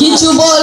কিছু বল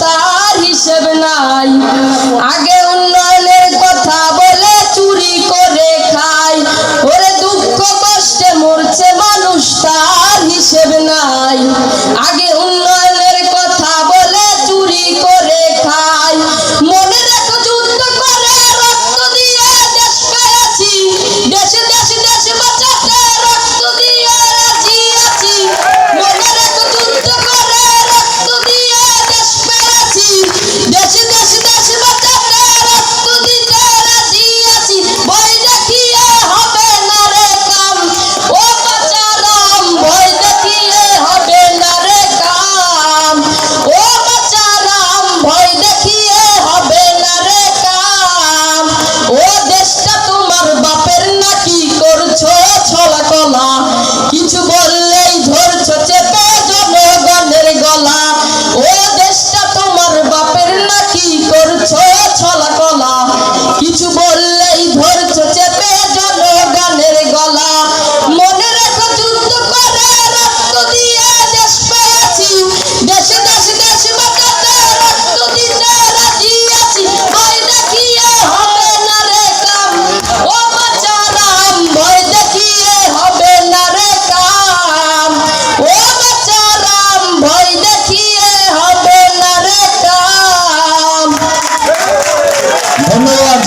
তার হিসেবে নাই। আগে উন্নয়নের কথা বলে চুরি করে খাই ওরে দুঃখ কষ্টে মরছে মানুষ, তার হিসেবে নাই।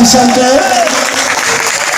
Sunday.